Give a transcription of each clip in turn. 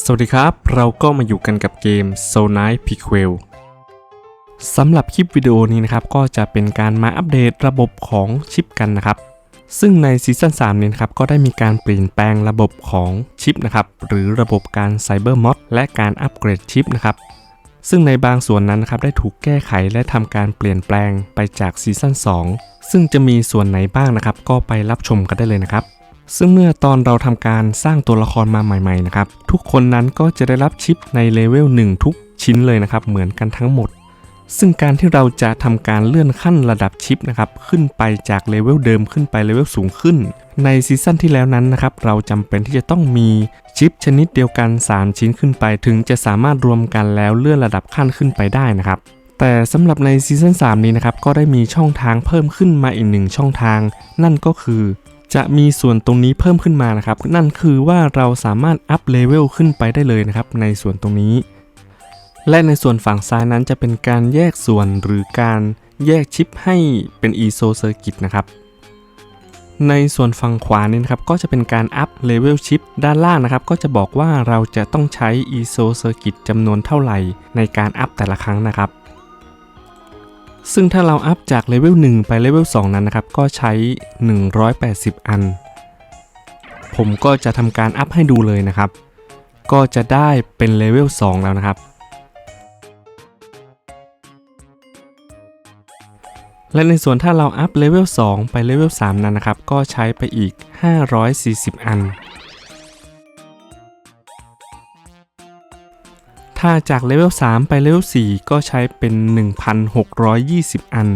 สวัสดีครับ เราก็มาอยู่กันกับเกม Soul Knight Prequel สำหรับคลิปวิดีโอนี้นะครับก็จะเป็นการมาอัปเดตระบบของชิปกันนะครับ ซึ่งในซีซั่น3นี้นะครับก็ได้มีการเปลี่ยนแปลงระบบของชิปนะครับหรือระบบการไซเบอร์มอดและการอัปเกรดชิปนะครับซึ่งในบางส่วนนั้นนะครับได้ถูกแก้ไขและทำการเปลี่ยนแปลงไปจากซีซั่น2ซึ่งจะมีส่วนไหนบ้างนะครับ ก็ไปรับชมกันได้เลยนะครับ ซึ่งเมื่อตอนเราทำการสร้างตัวละครมาใหม่ๆนะครับ ทุกคนนั้นก็จะได้รับชิปในเลเวล1ทุกชิ้นเลยนะครับ เหมือนกันทั้งหมด ซึ่งการที่เราจะทำการเลื่อนขั้นระดับชิปนะครับ ขึ้นไปจากเลเวลเดิมขึ้นไปเลเวลสูงขึ้น ในซีซั่นที่แล้วนั้นนะครับ เราจำเป็นที่จะต้องมีชิปชนิดเดียวกัน 3 ชิ้นขึ้นไป ถึงจะสามารถรวมกันแล้วเลื่อนระดับขั้นขึ้นไปได้นะครับแต่สำหรับในซีซั่น3นี้นะครับก็ได้มีช่องทางเพิ่มขึ้นมาอีกหนึ่งช่องทาง นั่นก็คือ จะมีส่วนตรงนี้เพิ่มขึ้นมานะครับ นั่นคือว่าเราสามารถอัพเลเวลขึ้นไปได้เลยนะครับ ในส่วนตรงนี้ และในส่วนฝั่งซ้ายนั้นจะเป็นการแยกส่วนหรือการแยกชิปให้เป็น ESO Circuit นะครับ ในส่วนฝั่งขวานี้นะครับก็จะเป็นการอัพเลเวลชิปด้านล่างนะครับ ก็จะบอกว่าเราจะต้องใช้ ESO Circuit จำนวนเท่าไหร่ในการอัพแต่ละครั้งนะครับ ซึ่งถ้าเราอัพจากเลเวล1ไปเลเวล2นั้นนะครับ ก็ใช้ 180 อัน ผมก็จะทำการอัพให้ดูเลยนะครับ ก็จะได้เป็นเลเวล2แล้วนะครับ และในส่วนถ้าเราอัพเลเวล2ไปเลเวล3นั้นนะครับ ก็ใช้ไปอีก 540 อัน ถ้าจากเลเวล 3 ไปเลเวล 4 ก็ใช้เป็น 1,620 อัน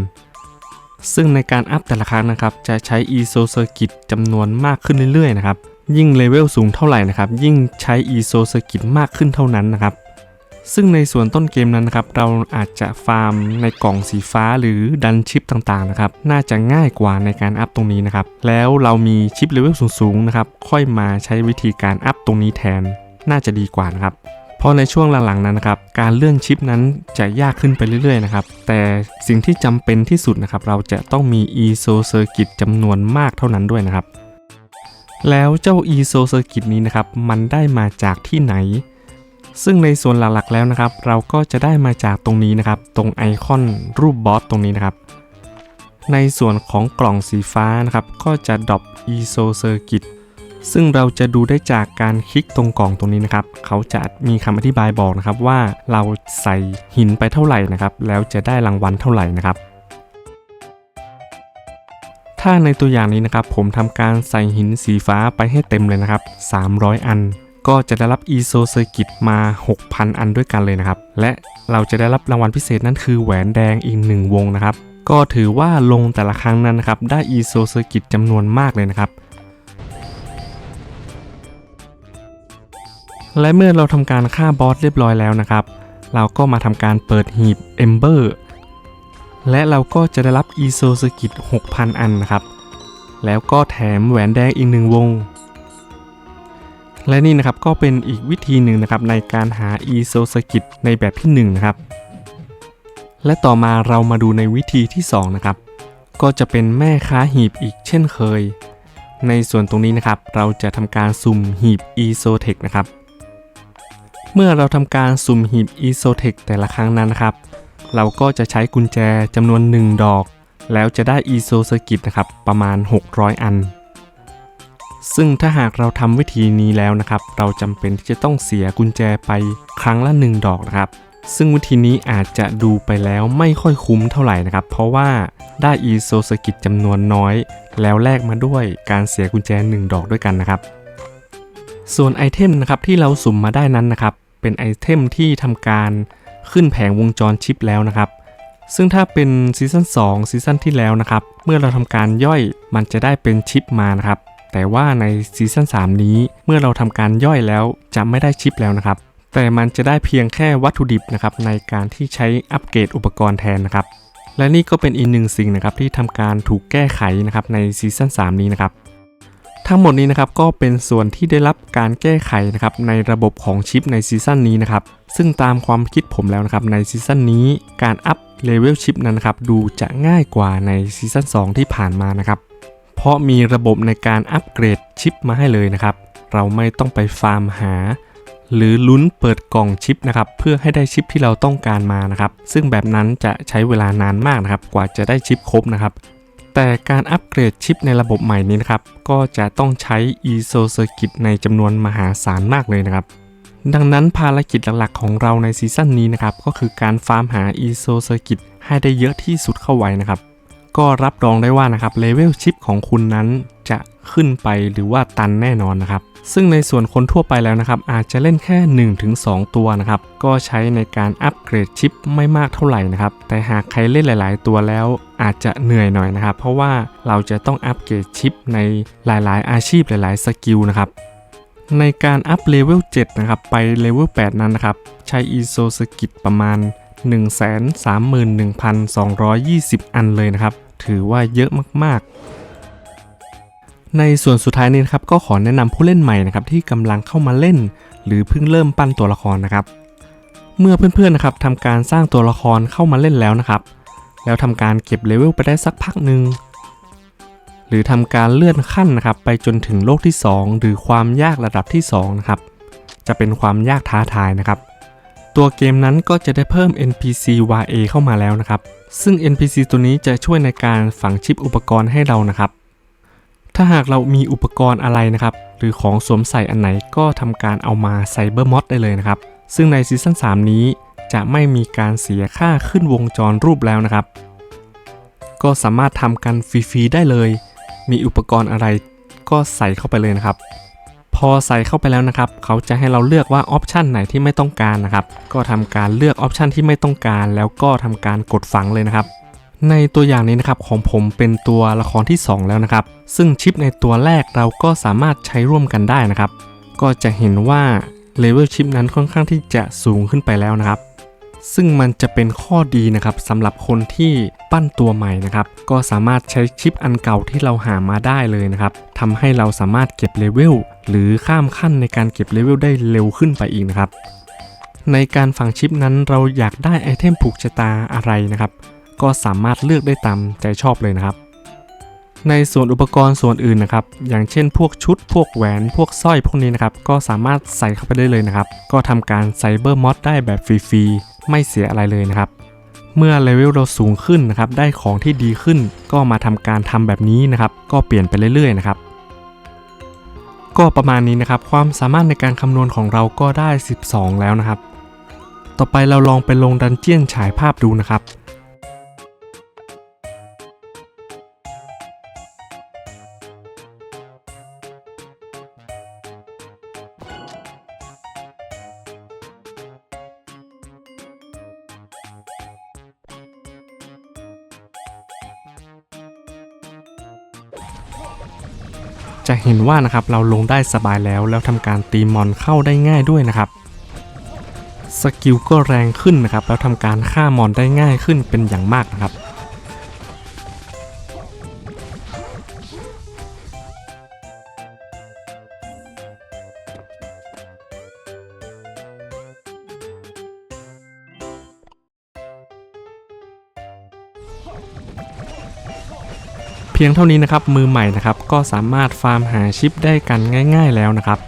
ซึ่งในการอัพแต่ละครั้งนะครับ จะใช้ ESO Circuit จำนวนมากขึ้นเรื่อยๆนะครับ ยิ่งเลเวลสูงเท่าไหร่นะครับ ยิ่งใช้ ESO Circuit มากขึ้นเท่านั้นนะครับ ซึ่งในส่วนต้นเกมนั้นนะครับ เราอาจจะฟาร์มในกล่องสีฟ้าหรือดันชิปต่างๆนะครับ น่าจะง่ายกว่าในการอัพตรงนี้นะครับ แล้วเรามีชิปเลเวลสูงๆนะครับ ค่อยมาใช้วิธีการอัพตรงนี้แทน น่าจะดีกว่านะครับ เพราะในช่วงหลังๆนั้นนะครับการเลื่อนชิปนั้นจะยากขึ้นไปเรื่อยๆนะครับแต่สิ่งที่จำเป็นที่สุดนะครับเราจะต้องมี ESO Circuit จำนวนมากเท่านั้นด้วยนะครับ แล้วเจ้า ESO Circuit นี้นะครับมันได้มาจากที่ไหน ซึ่งในส่วนหลักๆแล้วนะครับ เราก็จะได้มาจากตรงนี้นะครับ ตรงไอคอนรูปบอสตรงนี้นะครับในส่วนของกล่องสีฟ้านะครับก็จะดรอป ESO Circuit ซึ่งเราจะดูได้จากการคลิกตรงกล่องตรงนี้นะครับ เขาจะมีคำอธิบายบอกนะครับว่าเราใส่หินไปเท่าไหร่นะครับ แล้วจะได้รางวัลเท่าไหร่นะครับ ถ้าในตัวอย่างนี้นะครับ ผมทำการใส่หินสีฟ้าไปให้เต็มเลยนะครับ 300 อัน ก็จะได้รับ ESO Circuit มา 6,000 อันด้วยกันเลยนะครับ และเราจะได้รับรางวัลพิเศษนั่นคือแหวนแดงอีกหนึ่งวงนะครับ ก็ถือว่าลงแต่ละครั้งนั้นนะครับ ได้ ESO Circuit จำนวนมากเลยนะครับ และเมื่อเราทำการฆ่าบอสเรียบร้อยแล้วนะครับ เราก็มาทำการเปิดหีบ Ember และเราก็จะได้รับ ESO Circuit 6,000 อันนะครับ แล้วก็แถมแหวนแดงอีกหนึ่งวง และนี่นะครับก็เป็นอีกวิธีหนึ่งนะครับในการหา ESO Circuit ในแบบที่1นะครับ และต่อมาเรามาดูในวิธีที่ 2 นะครับ ก็จะเป็นแม่ค้าหีบอีกเช่นเคย ในส่วนตรงนี้นะครับเราจะทำการสุ่มหีบ ESOTech นะครับ เมื่อเราทำการสุ่มหีบ ESOTech แต่ละครั้งนั้นนะครับ เราก็จะใช้กุญแจจำนวน 1 ดอก แล้วจะได้ ESO Circuit นะครับประมาณ 600 อัน ซึ่งถ้าหากเราทำวิธีนี้แล้วนะครับ เราจำเป็นที่จะต้องเสียกุญแจไปครั้งละ 1 ดอกนะครับ ซึ่งวิธีนี้อาจจะดูไปแล้วไม่ค่อยคุ้มเท่าไหร่นะครับ เพราะว่าได้ ESO Circuit จำนวนน้อย แล้วแลกมาด้วยการเสียกุญแจ 1 ดอกด้วยกันนะครับ ส่วนไอเทมนะครับที่เราสุ่มมาได้นั้นนะครับ เป็นไอเทมที่ทำการขึ้นแผงวงจรชิปแล้วนะครับ ซึ่งถ้าเป็นซีซั่น2ซีซั่นที่แล้วนะครับ เมื่อเราทำการย่อยมันจะได้เป็นชิปมานะครับ แต่ว่าในซีซั่น3นี้เมื่อเราทำการย่อยแล้วจะไม่ได้ชิปแล้วนะครับ แต่มันจะได้เพียงแค่วัตถุดิบนะครับในการที่ใช้อัปเกรดอุปกรณ์แทนนะครับ และนี่ก็เป็นอีกหนึ่งสิ่งนะครับที่ทำการถูกแก้ไขนะครับในซีซั่น3นี้นะครับ ทั้งหมดนี้นะครับก็เป็นส่วนที่ได้รับการแก้ไขนะครับในระบบของชิปในซีซั่นนี้นะครับซึ่งตามความคิดผมแล้วนะครับในซีซั่นนี้การอัพเลเวลชิปนั้นนะครับดูจะง่ายกว่าในซีซั่น2 ที่ผ่านมานะครับเพราะมีระบบในการอัปเกรดชิปมาให้เลยนะครับ เราไม่ต้องไปฟาร์มหา หรือลุ้นเปิดกล่องชิปนะครับเพื่อให้ได้ชิปที่เราต้องการมานะครับ ซึ่งแบบนั้นจะใช้เวลานานมากนะครับกว่าจะได้ชิปครบนะครับ แต่การอัปเกรดชิปในระบบใหม่นี้นะครับ ก็จะต้องใช้ ESO Circuit ในจำนวนมหาศาลมากเลยนะครับ ดังนั้นภารกิจหลักๆ ของเราในซีซั่นนี้นะครับ ก็คือการฟาร์มหา ESO Circuit ให้ได้เยอะที่สุดเข้าไว้นะครับ ก็รับรองได้ว่านะครับเลเวลชิปของคุณนั้นจะขึ้นไปหรือว่าตันแน่นอนนะครับ ซึ่งในส่วนคนทั่วไปแล้วนะครับ อาจจะเล่นแค่ 1-2 ตัวนะครับ ก็ใช้ในการอัปเกรดชิปไม่มากเท่าไหร่นะครับ แต่หากใครเล่นหลาย ๆ ตัวแล้วอาจจะเหนื่อยหน่อยนะครับ เพราะว่าเราจะต้องอัปเกรดชิปในหลาย ๆ อาชีพหลาย ๆ สกิลนะครับในการอัพเลเวล7นะครับไปเลเวล8นั้นนะครับ ใช้ ISO สกิ t ประมาณ 131,220 อันเลยนะครับ ถือว่าเยอะมากๆ ในส่วนสุดท้ายนี้นะครับก็ขอแนะนำผู้เล่นใหม่นะครับที่กำลังเข้ามาเล่น หรือเพิ่งเริ่มปั้นตัวละครนะครับ เมื่อเพื่อนๆนะครับทำการสร้างตัวละครเข้ามาเล่นแล้วนะครับ แล้วทำการเก็บเลเวลไปได้สักพักหนึ่งหรือทำการเลื่อนขั้นนะครับไปจนถึงโลกที่ 2 หรือความยากระดับที่2นะครับจะเป็นความยากท้าทายนะครับ ตัวเกมนั้นก็จะได้เพิ่ม NPC YA เข้ามาแล้วนะครับ ซึ่ง NPC ตัวนี้จะช่วยในการฝังชิปอุปกรณ์ให้เรานะครับ ถ้าหากเรามีอุปกรณ์อะไรนะครับ หรือของสวมใส่อันไหนก็ทำการเอามาไซเบอร์มอดได้เลยนะครับ ซึ่งในซีซั่น3 นี้จะไม่มีการเสียค่าขึ้นวงจรรูปแล้วนะครับ ก็สามารถทำกันฟรีๆได้เลย มีอุปกรณ์อะไรก็ใส่เข้าไปเลยนะครับ พอใส่เข้าไปแล้วนะครับ เขาจะให้เราเลือกว่าออปชันไหนที่ไม่ต้องการนะครับ ก็ทำการเลือกออปชันที่ไม่ต้องการ แล้วก็ทำการกดฝังเลยนะครับ ในตัวอย่างนี้นะครับของผมเป็นตัวละครที่ 2 แล้วนะครับ ซึ่งชิปในตัวแรกเราก็สามารถใช้ร่วมกันได้นะครับ ก็จะเห็นว่าเลเวลชิปนั้นค่อนข้างที่จะสูงขึ้นไปแล้วนะครับ ซึ่งมันจะเป็นข้อดีนะครับสำหรับคนที่ปั้นตัวใหม่นะครับก็สามารถใช้ชิปอันเก่าที่เราหามาได้เลยนะครับทำให้เราสามารถเก็บเลเวลหรือข้ามขั้นในการเก็บเลเวลได้เร็วขึ้นไปอีกนะครับในการฝังชิปนั้นเราอยากได้ไอเทมผูกชะตาอะไรนะครับ ก็สามารถเลือกได้ตามใจชอบเลยนะครับ ในส่วนอุปกรณ์ส่วนอื่นนะครับ อย่างเช่นพวกชุดพวกแหวนพวกสร้อยพวกนี้นะครับ ก็สามารถใส่เข้าไปได้เลยนะครับ ก็ทำการไซเบอร์มอดได้แบบฟรี ไม่เสียอะไรเลยนะครับ เมื่อเลเวลเราสูงขึ้นนะครับ ได้ของที่ดีขึ้น ก็มาทำการทำแบบนี้นะครับ ก็เปลี่ยนไปเรื่อยๆนะครับ ก็ประมาณนี้นะครับ ความสามารถในการคำนวณของเราก็ได้ 12 แล้วนะครับ ต่อไปเราลองไปลงดันเจียนฉายภาพดูนะครับ จะเห็นว่านะครับเราลงได้สบายแล้ว แล้วทำการตีมอนเข้าได้ง่ายด้วยนะครับสกิลก็แรงขึ้นนะครับแล้วทำการฆ่ามอนได้ง่ายขึ้นเป็นอย่างมากนะครับ เพียงเท่านี้นะครับมือใหม่นะครับก็สามารถฟาร์มหาชิปได้กันง่าย ๆแล้วนะครับ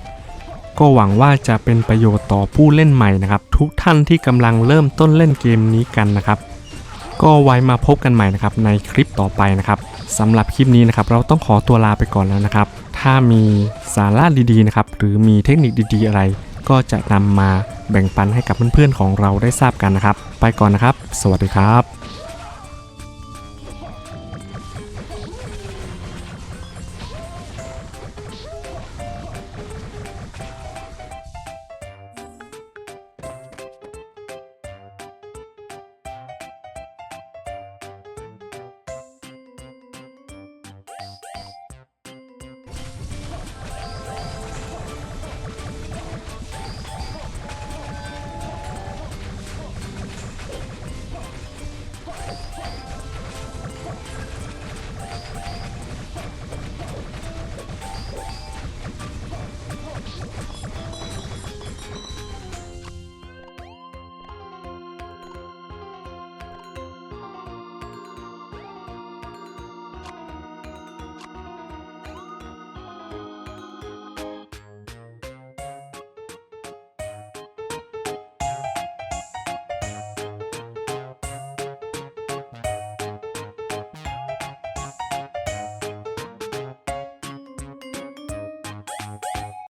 ก็หวังว่าจะเป็นประโยชน์ต่อผู้เล่นใหม่นะครับ ทุกท่านที่กำลังเริ่มต้นเล่นเกมนี้กันนะครับ ก็ไว้มาพบกันใหม่นะครับในคลิปต่อไปนะครับสำหรับคลิปนี้นะครับเราต้องขอตัวลาไปก่อนแล้วนะครับ ถ้ามีสาระดีๆนะครับหรือมีเทคนิคดีๆอะไร ก็จะนำมาแบ่งปันให้กับเพื่อนๆของเราได้ทราบกันนะครับ ไปก่อนนะครับ สวัสดีครับ you